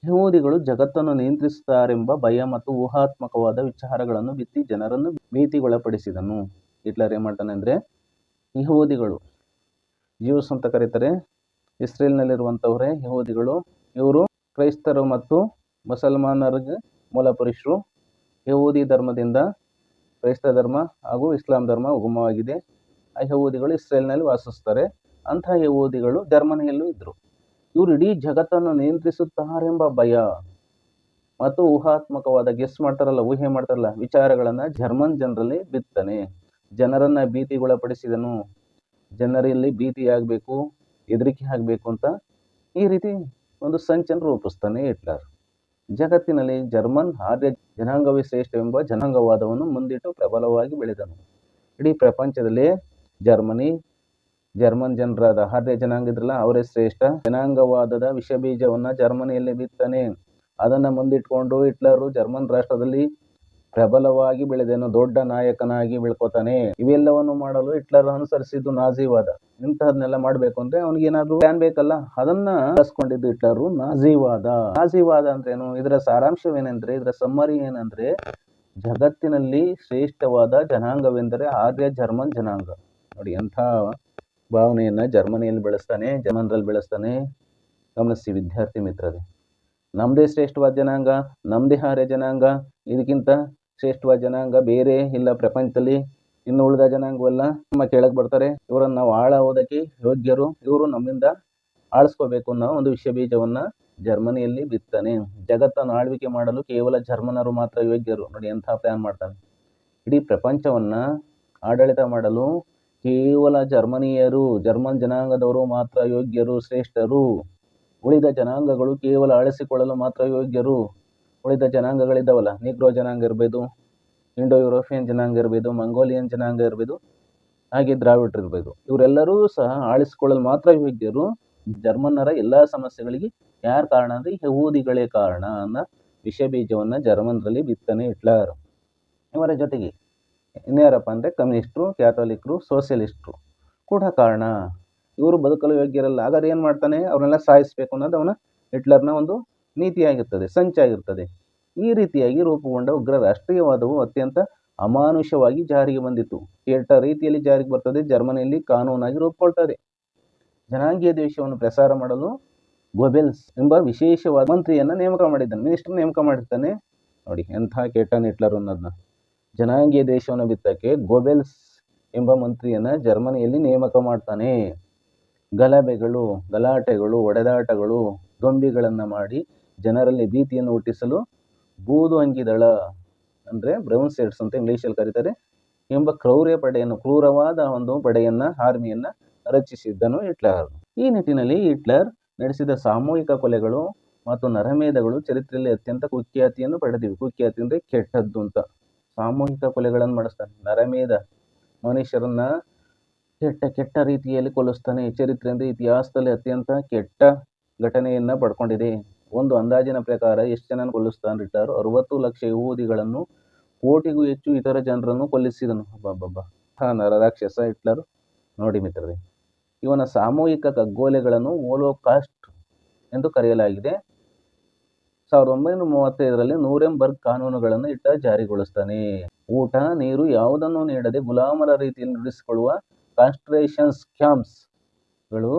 ಯಹೂದಿಗಳು ಜಗತ್ತನ್ನು ನಿಯಂತ್ರಿಸುತ್ತಾರೆಂಬ ಭಯ ಮತ್ತು ಊಹಾತ್ಮಕವಾದ ವಿಚಾರಗಳನ್ನು ಬಿತ್ತಿ ಜನರನ್ನು ಭೀತಿಗೊಳಪಡಿಸಿದನು. ಹಿಟ್ಲರ್ ಏನು ಮಾಡ್ತಾನೆ ಅಂದರೆ, ಯಹೂದಿಗಳು, ಜ್ಯೂಸ್ ಅಂತ ಕರೀತಾರೆ, ಇಸ್ರೇಲ್ನಲ್ಲಿರುವಂಥವರೇ, ಯಹೂದಿಗಳು, ಇವರು ಕ್ರೈಸ್ತರು ಮತ್ತು ಮುಸಲ್ಮಾನರಿಗೆ ಮೂಲ ಪುರುಷರು ಯಹೂದಿ ಧರ್ಮದಿಂದ ಕ್ರೈಸ್ತ ಧರ್ಮ ಹಾಗೂ ಇಸ್ಲಾಂ ಧರ್ಮ ಉಗಮವಾಗಿದೆ. ಆ ಯಹೂದಿಗಳು ಇಸ್ರೇಲ್ನಲ್ಲಿ ವಾಸಿಸ್ತಾರೆ ಅಂತಹ ಯಹೂದಿಗಳು ಜರ್ಮನಿಯಲ್ಲೂ ಇದ್ದರು ಇವರು ಇಡೀ ಜಗತ್ತನ್ನು ನಿಯಂತ್ರಿಸುತ್ತಾರೆಂಬ ಭಯ ಮತ್ತು ಊಹಾತ್ಮಕವಾದ ಗೆಸ್ ಮಾಡ್ತಾರಲ್ಲ, ಊಹೆ ಮಾಡ್ತಾರಲ್ಲ, ವಿಚಾರಗಳನ್ನು ಜರ್ಮನ್ ಜನರಲ್ಲಿ ಬಿತ್ತನೆ. ಜನರನ್ನು ಭೀತಿಗೊಳಪಡಿಸಿದನು. ಜನರಲ್ಲಿ ಭೀತಿ ಆಗಬೇಕು ಹೆದರಿಕೆ ಆಗಬೇಕು ಅಂತ ಈ ರೀತಿ ಒಂದು ಸಂಚನ್ನು ರೂಪಿಸ್ತಾನೆ ಹಿಟ್ಲರ್. ಜಗತ್ತಿನಲ್ಲಿ ಜರ್ಮನ್ ಆರ್ಯ ಜನಾಂಗವೇ ಶ್ರೇಷ್ಠವೆಂಬ ಜನಾಂಗವಾದವನ್ನು ಮುಂದಿಟ್ಟು ಪ್ರಬಲವಾಗಿ ಬೆಳೆದನು. ಇಡೀ ಪ್ರಪಂಚದಲ್ಲಿ ಜರ್ಮನಿ, ಜರ್ಮನ್ ಜನರಾದ ಆರ್ಯ ಜನಾಂಗ ಇದ್ರಲ್ಲ ಅವರೇ ಶ್ರೇಷ್ಠ ಜನಾಂಗವಾದದ ವಿಷಬೀಜವನ್ನು ಜರ್ಮನಿಯಲ್ಲಿ ಬಿತ್ತಾನೆ. ಅದನ್ನು ಮುಂದಿಟ್ಕೊಂಡು ಹಿಟ್ಲರು ಜರ್ಮನ್ ರಾಷ್ಟ್ರದಲ್ಲಿ ಪ್ರಬಲವಾಗಿ ಬೆಳೆದೇನು, ದೊಡ್ಡ ನಾಯಕನಾಗಿ ಬೆಳ್ಕೋತಾನೆ. ಇವೆಲ್ಲವನ್ನು ಮಾಡಲು ಹಿಟ್ಲರ್ ಅನುಸರಿಸಿದ್ದು ನಾಜಿವಾದ. ಇಂತಹದ್ನೆಲ್ಲ ಮಾಡಬೇಕು ಅಂದ್ರೆ ಅವನಿಗೆ ಏನಾದ್ರು ಪ್ಲಾನ್ ಬೇಕಲ್ಲ? ಅದನ್ನ ಬಳಸ್ಕೊಂಡಿದ್ದು ಹಿಟ್ಲರು ನಾಜಿವಾದ. ನಾಜಿವಾದ ಅಂದ್ರೇನು? ಇದರ ಸಾರಾಂಶವೇನೆಂದ್ರೆ, ಇದರ ಸಮ್ಮರಿ ಏನಂದ್ರೆ, ಜಗತ್ತಿನಲ್ಲಿ ಶ್ರೇಷ್ಠವಾದ ಜನಾಂಗವೆಂದರೆ ಆರ್ಯ ಜರ್ಮನ್ ಜನಾಂಗ. ನೋಡಿ ಎಂಥ ಭಾವನೆಯನ್ನ ಜರ್ಮನಿಯಲ್ಲಿ ಬೆಳೆಸ್ತಾನೆ, ಜರ್ಮನ್ರಲ್ಲಿ ಬೆಳೆಸ್ತಾನೆ. ಗಮನಿಸಿ ವಿದ್ಯಾರ್ಥಿ ಮಿತ್ರರೇ. ನಮ್ಮದೇ ಶ್ರೇಷ್ಠವಾದ ಜನಾಂಗ ನಮ್ಮದೇ ಆರ್ಯ ಜನಾಂಗ, ಇದಕ್ಕಿಂತ ಶ್ರೇಷ್ಠವಾದ ಜನಾಂಗ ಬೇರೆ ಇಲ್ಲ ಪ್ರಪಂಚದಲ್ಲಿ. ಇನ್ನು ಉಳಿದ ಜನಾಂಗವೆಲ್ಲ ನಮ್ಮ ಕೆಳಗೆ ಬರ್ತಾರೆ. ಇವರನ್ನು ನಾವು ಆಳೋದಕ್ಕೆ ಯೋಗ್ಯರು, ಇವರು ನಮ್ಮಿಂದ ಆಳಿಸ್ಕೋಬೇಕು ಅನ್ನೋ ಒಂದು ವಿಷ ಬೀಜವನ್ನು ಜರ್ಮನಿಯಲ್ಲಿ ಬಿತ್ತಾನೆ. ಜಗತ್ತನ್ನು ಆಳ್ವಿಕೆ ಮಾಡಲು ಕೇವಲ ಜರ್ಮನರು ಮಾತ್ರ ಯೋಗ್ಯರು. ನೋಡಿ ಎಂಥ ಪ್ಲ್ಯಾನ್ ಮಾಡ್ತಾನೆ. ಇಡೀ ಪ್ರಪಂಚವನ್ನು ಆಡಳಿತ ಮಾಡಲು ಕೇವಲ ಜರ್ಮನಿಯರು, ಜರ್ಮನ್ ಜನಾಂಗದವರು ಮಾತ್ರ ಯೋಗ್ಯರು, ಶ್ರೇಷ್ಠರು. ಉಳಿದ ಜನಾಂಗಗಳು ಕೇವಲ ಅಳಿಸಿಕೊಳ್ಳಲು ಮಾತ್ರ ಯೋಗ್ಯರು. ಉಳಿದ ಜನಾಂಗಗಳಿದ್ದಾವಲ್ಲ ನಿಗ್ರೋ ಜನಾಂಗ ಇರ್ಬೋದು ಇಂಡೋ ಯುರೋಪಿಯನ್ ಜನಾಂಗ ಇರ್ಬೋದು ಮಂಗೋಲಿಯನ್ ಜನಾಂಗ ಇರ್ಬೋದು, ಹಾಗೆ ದ್ರಾವಿಡ್ರು ಇರ್ಬೋದು. ಇವರೆಲ್ಲರೂ ಸಹ ಆಳಿಸ್ಕೊಳ್ಳಲು ಮಾತ್ರ ಯೋಗ್ಯರು. ಜರ್ಮನ್ನರ ಎಲ್ಲ ಸಮಸ್ಯೆಗಳಿಗೆ ಯಾರು ಕಾರಣ ಅಂದರೆ ಯಹೂದಿಗಳೇ ಕಾರಣ ಅನ್ನೋ ವಿಷ ಬೀಜವನ್ನು ಜರ್ಮನ್ರಲ್ಲಿ ಬಿತ್ತನೆ ಹಿಟ್ಲರ್ ಇವರ ಜೊತೆಗೆ ಇನ್ಯಾರಪ್ಪ ಅಂದರೆ ಕಮ್ಯುನಿಸ್ಟ್ರು, ಕ್ಯಾಥೋಲಿಕ್ರು ಸೋಷಿಯಲಿಸ್ಟ್ರು ಕೂಡ ಕಾರಣ. ಇವರು ಬದುಕಲು ಯೋಗ್ಯರಲ್ಲ, ಹಾಗಾದ್ರೆ ಏನು ಮಾಡ್ತಾನೆ? ಅವ್ರನ್ನೆಲ್ಲ ಸಾಯಿಸಬೇಕು ಅನ್ನೋದು ಅವನ ಹಿಟ್ಲರ್ನ ಒಂದು ನೀತಿಯಾಗಿರ್ತದೆ, ಸಂಚಾಗಿರ್ತದೆ. ಈ ರೀತಿಯಾಗಿ ರೂಪುಗೊಂಡ ಉಗ್ರ ರಾಷ್ಟ್ರೀಯವಾದವು ಅತ್ಯಂತ ಅಮಾನುಷವಾಗಿ ಜಾರಿಗೆ ಬಂದಿತ್ತು. ಕೆಟ್ಟ ರೀತಿಯಲ್ಲಿ ಜಾರಿಗೆ ಬರ್ತದೆ, ಜರ್ಮನಿಯಲ್ಲಿ ಕಾನೂನಾಗಿ ರೂಪುಗೊಳ್ತದೆ. ಜನಾಂಗೀಯ ದೇಶವನ್ನು ಪ್ರಸಾರ ಮಾಡಲು ಗೊಬೆಲ್ಸ್ ಎಂಬ ವಿಶೇಷವಾದ ಮಂತ್ರಿಯನ್ನು ನೇಮಕ ಮಾಡಿದ್ದಾನೆ, ಮಿನಿಸ್ಟರ್ ನೇಮಕ ಮಾಡಿರ್ತಾನೆ. ನೋಡಿ, ಎಂಥ ಕೆಟ್ಟ ಹಿಟ್ಲರ್ ಅನ್ನೋದನ್ನ ಜನಾಂಗೀಯ ದೇಶವನ್ನು ಬಿತ್ತಕ್ಕೆ ಗೊಬೆಲ್ಸ್ ಎಂಬ ಮಂತ್ರಿಯನ್ನು ಜರ್ಮನಿಯಲ್ಲಿ ನೇಮಕ ಮಾಡ್ತಾನೆ. ಗಲಭೆಗಳು, ಗಲಾಟೆಗಳು, ಒಡೆದಾಟಗಳು ದೊಂಬಿಗಳನ್ನು ಮಾಡಿ ಜನರಲ್ಲಿ ಭೀತಿಯನ್ನು ಹುಟ್ಟಿಸಲು ಬೂದು ಅಂಗಿದಳ ಅಂದರೆ ಬ್ರೌನ್ ಸೇಟ್ಸ್ ಅಂತ ಇಂಗ್ಲೀಷಲ್ಲಿ ಕರೀತಾರೆ, ಎಂಬ ಕ್ರೌರ್ಯ ಪಡೆಯನ್ನು, ಕ್ರೂರವಾದ ಒಂದು ಪಡೆಯನ್ನ ಆರ್ಮಿಯನ್ನ ರಚಿಸಿದ್ದನು ಹಿಟ್ಲರ್. ಈ ನಿಟ್ಟಿನಲ್ಲಿ ಹಿಟ್ಲರ್ ನಡೆಸಿದ ಸಾಮೂಹಿಕ ಕೊಲೆಗಳು ಮತ್ತು ನರಮೇಧಗಳು ಚರಿತ್ರೆಯಲ್ಲಿ ಅತ್ಯಂತ ಕುಖ್ಯಾತಿಯನ್ನು ಪಡೆದಿವೆ. ಕುಖ್ಯಾತಿ ಅಂದರೆ ಕೆಟ್ಟದ್ದು ಅಂತ. ಸಾಮೂಹಿಕ ಕೊಲೆಗಳನ್ನು ಮಾಡಿಸ್ತಾನೆ. ನರಮೇಧ ಮನುಷ್ಯರನ್ನ ಕೆಟ್ಟ ಕೆಟ್ಟ ರೀತಿಯಲ್ಲಿ ಕೊಲಿಸ್ತಾನೆ ಚರಿತ್ರೆ ಅಂದರೆ ಇತಿಹಾಸದಲ್ಲಿ ಅತ್ಯಂತ ಕೆಟ್ಟ ಘಟನೆಯನ್ನ ಪಡ್ಕೊಂಡಿದೆ. ಒಂದು ಅಂದಾಜಿನ ಪ್ರಕಾರ ಎಷ್ಟು ಜನ ಕೊಲ್ಲಿಸ್ತಾನೆ ಹಿಟ್ಲರ್ ಅರವತ್ತು ಲಕ್ಷ ಯಹೂದಿಗಳನ್ನು, ಕೋಟಿಗೂ ಹೆಚ್ಚು ಇತರ ಜನರನ್ನು ಕೊಲ್ಲಿಸಿದನು. ಹಬ್ಬಬ್ಬ ಹಾ, ನರರಾಕ್ಷಸ ಹಿಟ್ಲರ್. ನೋಡಿ ಮಿತ್ರರೇ, ಇವನ ಸಾಮೂಹಿಕ ಕಗ್ಗೋಲೆಗಳನ್ನು ಓಲೋಕಾಸ್ಟ್ ಎಂದು ಕರೆಯಲಾಗಿದೆ. ಸಾವಿರದ ಒಂಬೈನೂರ ಮೂವತ್ತೈದರಲ್ಲಿ ನೂರೆಂಬರ್ಗ್ ಕಾನೂನುಗಳನ್ನು ಇಟ್ಟ ಜಾರಿಗೊಳಿಸ್ತಾನೆ. ಊಟ, ನೀರು ಯಾವುದನ್ನು ನೀಡದೆ ಗುಲಾಮರ ರೀತಿಯಲ್ಲಿ ನಡೆಸಿಕೊಳ್ಳುವ ಕಾನ್ಸ್ಟ್ರೇಷನ್ಸ್ ಕ್ಯಾಂಪ್ಸ್ಗಳು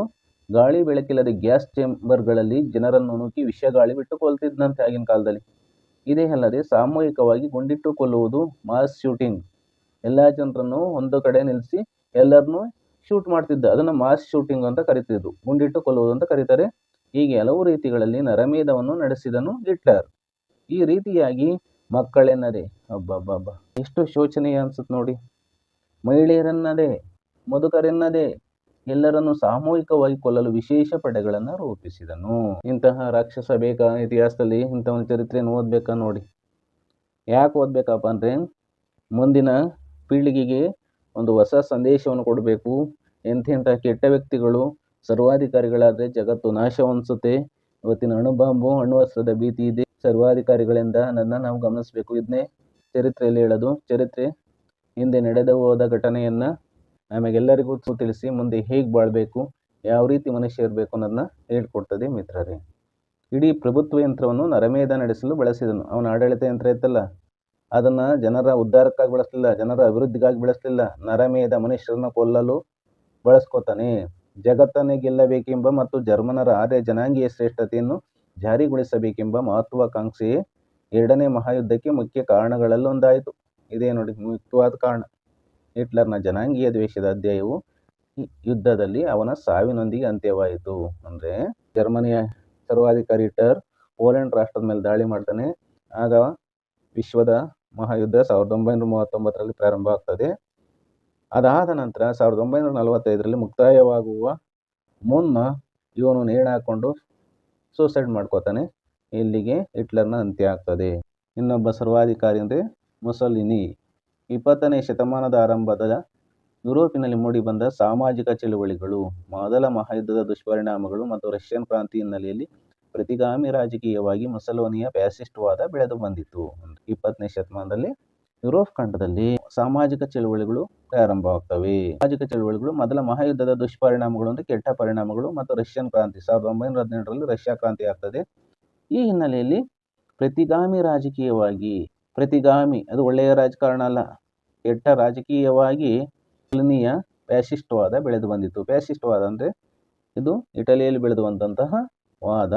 ಗಾಳಿ ಬೆಳಕಿಲ್ಲದೆ ಗ್ಯಾಸ್ ಚೇಂಬರ್ಗಳಲ್ಲಿ ಜನರನ್ನು ನುಗ್ಗಿ ವಿಷ ಗಾಳಿ ಬಿಟ್ಟು ಕೊಲ್ತಿದ್ದಂತೆ ಆಗಿನ ಕಾಲದಲ್ಲಿ. ಇದೇ ಅಲ್ಲದೆ ಸಾಮೂಹಿಕವಾಗಿ ಗುಂಡಿಟ್ಟು ಕೊಲ್ಲುವುದು ಮಾಸ್ ಶೂಟಿಂಗ್. ಎಲ್ಲ ಜನರನ್ನು ಒಂದು ಕಡೆ ನಿಲ್ಲಿಸಿ ಎಲ್ಲರನ್ನೂ ಶೂಟ್ ಮಾಡ್ತಿದ್ದ, ಅದನ್ನು ಮಾಸ್ ಶೂಟಿಂಗ್ ಅಂತ ಕರಿತಿದ್ರು. ಗುಂಡಿಟ್ಟು ಕೊಲ್ಲುವುದು ಅಂತ ಕರೀತಾರೆ. ಹೀಗೆ ಹಲವು ರೀತಿಗಳಲ್ಲಿ ನರಮೇಧವನ್ನು ನಡೆಸಿದನು ಹಿಟ್ಲರ್. ಈ ರೀತಿಯಾಗಿ ಮಕ್ಕಳೆನ್ನದೆ, ಅಬ್ಬಬ್ಬಬ್ಬ, ಎಷ್ಟು ಶೋಚನೀಯ ಅನ್ಸುತ್ತೆ ನೋಡಿ. ಮಹಿಳೆಯರನ್ನದೇ ಮುದುಕರೆನ್ನದೇ ಎಲ್ಲರನ್ನು ಸಾಮೂಹಿಕವಾಗಿ ಕೊಲ್ಲಲು ವಿಶೇಷ ಪಡೆಗಳನ್ನು ರೂಪಿಸಿದನು. ಇಂತಹ ರಾಕ್ಷಸ ಬೇಕಾ ಇತಿಹಾಸದಲ್ಲಿ? ಇಂಥ ಒಂದು ಚರಿತ್ರೆಯನ್ನು ಓದ್ಬೇಕಾ ನೋಡಿ. ಯಾಕೆ ಓದ್ಬೇಕಪ್ಪ ಅಂದರೆ, ಮುಂದಿನ ಪೀಳಿಗೆಗೆ ಒಂದು ಹೊಸ ಸಂದೇಶವನ್ನು ಕೊಡಬೇಕು. ಎಂಥೆಂಥ ಕೆಟ್ಟ ವ್ಯಕ್ತಿಗಳು, ಸರ್ವಾಧಿಕಾರಿಗಳಾದರೆ ಜಗತ್ತು ನಾಶವನ್ಸುತ್ತೆ ಇವತ್ತಿನ ಅಣುಬಾಂಬು ಅಣ್ವಸ್ತ್ರದ ಭೀತಿ ಇದೆ. ಸರ್ವಾಧಿಕಾರಿಗಳಿಂದ ನನ್ನ ನಾವು ಗಮನಿಸಬೇಕು. ಇದನ್ನೇ ಚರಿತ್ರೆಯಲ್ಲಿ ಹೇಳೋದು. ಚರಿತ್ರೆ ಹಿಂದೆ ನಡೆದು ಹೋದ ಘಟನೆಯನ್ನು ನಮಗೆಲ್ಲರಿಗೂ ತಿಳಿಸಿ ಮುಂದೆ ಹೇಗೆ ಬಾಳಬೇಕು, ಯಾವ ರೀತಿ ಮನುಷ್ಯ ಇರಬೇಕು ಅನ್ನೋದನ್ನ ಹೇಳ್ಕೊಡ್ತದೆ ಮಿತ್ರರೇ. ಇಡೀ ಪ್ರಭುತ್ವ ಯಂತ್ರವನ್ನು ನರಮೇಧ ನಡೆಸಲು ಬಳಸಿದನು. ಅವನ ಆಡಳಿತ ಯಂತ್ರ ಇತ್ತಲ್ಲ? ಅದನ್ನು ಜನರ ಉದ್ಧಾರಕ್ಕಾಗಿ ಬಳಸಲಿಲ್ಲ, ಜನರ ಅಭಿವೃದ್ಧಿಗಾಗಿ ಬಳಸಲಿಲ್ಲ. ನರಮೇಧ ಮನುಷ್ಯರನ್ನ ಕೊಲ್ಲಲು ಬಳಸ್ಕೋತಾನೆ. ಜಗತ್ತನ್ನೇ ಗೆಲ್ಲಬೇಕೆಂಬ ಮತ್ತು ಜರ್ಮನರ ಆರ್ಯ ಜನಾಂಗೀಯ ಶ್ರೇಷ್ಠತೆಯನ್ನು ಜಾರಿಗೊಳಿಸಬೇಕೆಂಬ ಮಹತ್ವಾಕಾಂಕ್ಷೆಯೇ ಎರಡನೇ ಮಹಾಯುದ್ಧಕ್ಕೆ ಮುಖ್ಯ ಕಾರಣಗಳಲ್ಲೊಂದಾಯಿತು. ಇದೇ ನೋಡಿ ಮುಖ್ಯವಾದ ಕಾರಣ. ಹಿಟ್ಲರ್ನ ಜನಾಂಗೀಯ ದ್ವೇಷದ ಅಧ್ಯಾಯವು ಯುದ್ಧದಲ್ಲಿ ಅವನ ಸಾವಿನೊಂದಿಗೆ ಅಂತ್ಯವಾಯಿತು. ಅಂದರೆ ಜರ್ಮನಿಯ ಸರ್ವಾಧಿಕಾರಿ ಹಿಟ್ಲರ್ ಪೋಲೆಂಡ್ ರಾಷ್ಟ್ರದ ಮೇಲೆ ದಾಳಿ ಮಾಡ್ತಾನೆ. ಆಗ ವಿಶ್ವದ ಮಹಾಯುದ್ಧ ಸಾವಿರದ ಒಂಬೈನೂರ ಮೂವತ್ತೊಂಬತ್ತರಲ್ಲಿ ಪ್ರಾರಂಭ ಆಗ್ತದೆ. ಅದಾದ ನಂತರ ಸಾವಿರದ ಒಂಬೈನೂರ ನಲವತ್ತೈದರಲ್ಲಿ ಮುಕ್ತಾಯವಾಗುವ ಮುನ್ನ ಇವನು ನೇಣ ಹಾಕೊಂಡು ಸೂಸೈಡ್ ಮಾಡ್ಕೋತಾನೆ. ಇಲ್ಲಿಗೆ ಹಿಟ್ಲರ್ನ ಅಂತ್ಯ ಆಗ್ತದೆ. ಇನ್ನೊಬ್ಬ ಸರ್ವಾಧಿಕಾರಿ ಅಂದರೆ ಮುಸಲಿನಿ. ಇಪ್ಪತ್ತನೇ ಶತಮಾನದ ಆರಂಭದ ಯುರೋಪಿನಲ್ಲಿ ಮೂಡಿಬಂದ ಸಾಮಾಜಿಕ ಚಳುವಳಿಗಳು, ಮೊದಲ ಮಹಾಯುದ್ಧದ ದುಷ್ಪರಿಣಾಮಗಳು ಮತ್ತು ರಷ್ಯನ್ ಕ್ರಾಂತಿ ಹಿನ್ನೆಲೆಯಲ್ಲಿ ಪ್ರತಿಗಾಮಿ ರಾಜಕೀಯವಾಗಿ ಮುಸಲೋನಿಯ ಫ್ಯಾಸಿಸ್ಟ್ವಾದ ಬೆಳೆದು ಬಂದಿತು ಇಪ್ಪತ್ತನೇ ಶತಮಾನದಲ್ಲಿ ಯುರೋಪ್ ಖಂಡದಲ್ಲಿ ಸಾಮಾಜಿಕ ಚಳುವಳಿಗಳು ಪ್ರಾರಂಭವಾಗ್ತವೆ. ಸಾಮಾಜಿಕ ಚಳುವಳಿಗಳು, ಮೊದಲ ಮಹಾಯುದ್ಧದ ದುಷ್ಪರಿಣಾಮಗಳು ಅಂದರೆ ಕೆಟ್ಟ ಪರಿಣಾಮಗಳು ಮತ್ತು ರಷ್ಯನ್ ಕ್ರಾಂತಿ. ಸಾವಿರದ ಒಂಬೈನೂರ ಹದಿನೆಂಟರಲ್ಲಿ ರಷ್ಯಾ ಕ್ರಾಂತಿ ಆಗ್ತದೆ. ಈ ಹಿನ್ನೆಲೆಯಲ್ಲಿ ಪ್ರತಿಗಾಮಿ ರಾಜಕೀಯವಾಗಿ ಪ್ರತಿಗಾಮಿ. ಅದು ಒಳ್ಳೆಯ ರಾಜಕಾರಣ ಅಲ್ಲ. ಕೆಟ್ಟ ರಾಜಕೀಯವಾಗಿ ಇಟಲಿನಿಯ ಫ್ಯಾಸಿಸ್ಟ್ವಾದ ಬೆಳೆದು ಬಂದಿತ್ತು. ಫ್ಯಾಸಿಸ್ಟ್ವಾದ ಅಂದರೆ ಇದು ಇಟಲಿಯಲ್ಲಿ ಬೆಳೆದು ಬಂದಂತಹ ವಾದ.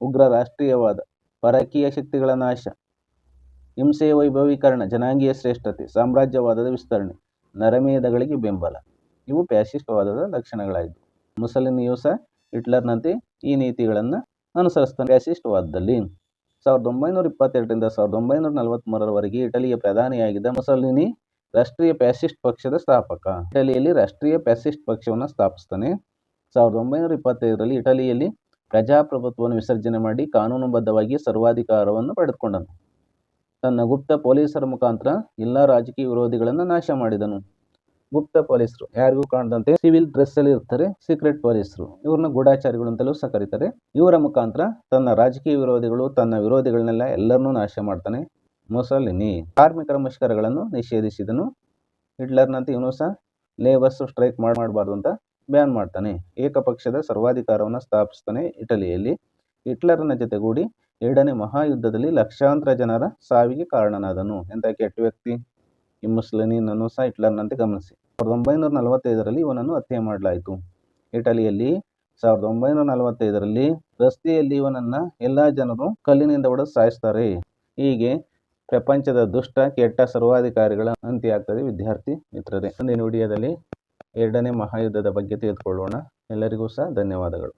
ಉಗ್ರ ರಾಷ್ಟ್ರೀಯವಾದ. ಪರಕೀಯ ಶಕ್ತಿಗಳ ನಾಶ. ಹಿಂಸೆಯ ವೈಭವೀಕರಣ, ಜನಾಂಗೀಯ ಶ್ರೇಷ್ಠತೆ, ಸಾಮ್ರಾಜ್ಯವಾದದ ವಿಸ್ತರಣೆ, ನರಮೇಧಗಳಿಗೆ ಬೆಂಬಲ. ಇವು ಫ್ಯಾಸಿಸ್ಟ್ವಾದದ ಲಕ್ಷಣಗಳಾಯಿತು ಮುಸಲಿನಿಯು ಸಹ ಹಿಟ್ಲರ್ನಂತೆ ಈ ನೀತಿಗಳನ್ನು ಅನುಸರಿಸ್ತಾನೆ. ಫ್ಯಾಸಿಸ್ಟ್ವಾದದಲ್ಲಿ ಸಾವಿರದ ಒಂಬೈನೂರ ಇಪ್ಪತ್ತೆರಡರಿಂದ ಸಾವಿರದ ಒಂಬೈನೂರ ನಲವತ್ತ್ಮೂರರವರೆಗೆ ಇಟಲಿಯ ಪ್ರಧಾನಿಯಾಗಿದ್ದ ಮುಸಲಿನಿ, ರಾಷ್ಟ್ರೀಯ ಫ್ಯಾಸಿಸ್ಟ್ ಪಕ್ಷದ ಸ್ಥಾಪಕ. ಇಟಲಿಯಲ್ಲಿ ರಾಷ್ಟ್ರೀಯ ಫ್ಯಾಸಿಸ್ಟ್ ಪಕ್ಷವನ್ನು ಸ್ಥಾಪಿಸ್ತಾನೆ. ಸಾವಿರದ ಒಂಬೈನೂರ ಇಪ್ಪತ್ತೈದರಲ್ಲಿ ಇಟಲಿಯಲ್ಲಿ ಪ್ರಜಾಪ್ರಭುತ್ವವನ್ನು ವಿಸರ್ಜನೆ ಮಾಡಿ ಕಾನೂನುಬದ್ಧವಾಗಿ ಸರ್ವಾಧಿಕಾರವನ್ನು ಪಡೆದುಕೊಂಡನು. ತನ್ನ ಗುಪ್ತ ಪೊಲೀಸರ ಮುಖಾಂತರ ಎಲ್ಲ ರಾಜಕೀಯ ವಿರೋಧಿಗಳನ್ನು ನಾಶ ಮಾಡಿದನು. ಗುಪ್ತ ಪೊಲೀಸರು. ಯಾರಿಗೂ ಕಾಣದಂತೆ ಸಿವಿಲ್ ಡ್ರೆಸ್ ಅಲ್ಲಿ ಇರ್ತಾರೆ ಸೀಕ್ರೆಟ್ ಪೊಲೀಸರು. ಇವ್ರನ್ನ ಗೂಢಾಚಾರಿಗಳು ಅಂತಲೂ ಸಹ ಕರೀತಾರೆ. ಇವರ ಮುಖಾಂತರ ತನ್ನ ರಾಜಕೀಯ ವಿರೋಧಿಗಳು, ತನ್ನ ವಿರೋಧಿಗಳನ್ನೆಲ್ಲ ಎಲ್ಲರನ್ನೂ ನಾಶ ಮಾಡ್ತಾನೆ ಮುಸಲಿನಿ. ಕಾರ್ಮಿಕರ ಮುಷ್ಕರಗಳನ್ನು ನಿಷೇಧಿಸಿದನು. ಹಿಟ್ಲರ್ನಂತೆ ಇವನು ಸಹ ಲೇಬರ್ಸ್ ಸ್ಟ್ರೈಕ್ ಮಾಡಿ, ಮಾಡಬಾರ್ದು ಅಂತ ಬ್ಯಾನ್ ಮಾಡ್ತಾನೆ. ಏಕಪಕ್ಷದ ಸರ್ವಾಧಿಕಾರವನ್ನು ಸ್ಥಾಪಿಸ್ತಾನೆ ಇಟಲಿಯಲ್ಲಿ. ಹಿಟ್ಲರ್ನ ಜೊತೆಗೂಡಿ ಎರಡನೇ ಮಹಾಯುದ್ಧದಲ್ಲಿ ಲಕ್ಷಾಂತರ ಜನರ ಸಾವಿಗೆ ಕಾರಣನಾದನು. ಎಂಥ ಕೆಟ್ಟ ವ್ಯಕ್ತಿ. ಈ ಮುಸ್ಲಿನನ್ನು ಸಹ ಹಿಟ್ಲರ್ನಂತೆ ಗಮನಿಸಿ. ಸಾವಿರದ ಒಂಬೈನೂರ ನಲವತ್ತೈದರಲ್ಲಿ ಇವನನ್ನು ಹತ್ಯೆ ಮಾಡಲಾಯಿತು. ಇಟಲಿಯಲ್ಲಿ ಸಾವಿರದ ಒಂಬೈನೂರ ನಲವತ್ತೈದರಲ್ಲಿ ರಸ್ತೆಯಲ್ಲಿ ಇವನನ್ನು ಎಲ್ಲ ಜನರು ಕಲ್ಲಿನಿಂದ ಹೊಡೆದು ಸಾಯಿಸ್ತಾರೆ. ಹೀಗೆ ಪ್ರಪಂಚದ ದುಷ್ಟ, ಕೆಟ್ಟ ಸರ್ವಾಧಿಕಾರಿಗಳ ಅಂತ್ಯ ಆಗ್ತದೆ ವಿದ್ಯಾರ್ಥಿ ಮಿತ್ರರೇ, ಮುಂದಿನ ವಿಡಿಯೋದಲ್ಲಿ ಎರಡನೇ ಮಹಾಯುದ್ಧದ ಬಗ್ಗೆ ತಿಳಿದುಕೊಳ್ಳೋಣ. ಎಲ್ಲರಿಗೂ ಸಹ ಧನ್ಯವಾದಗಳು.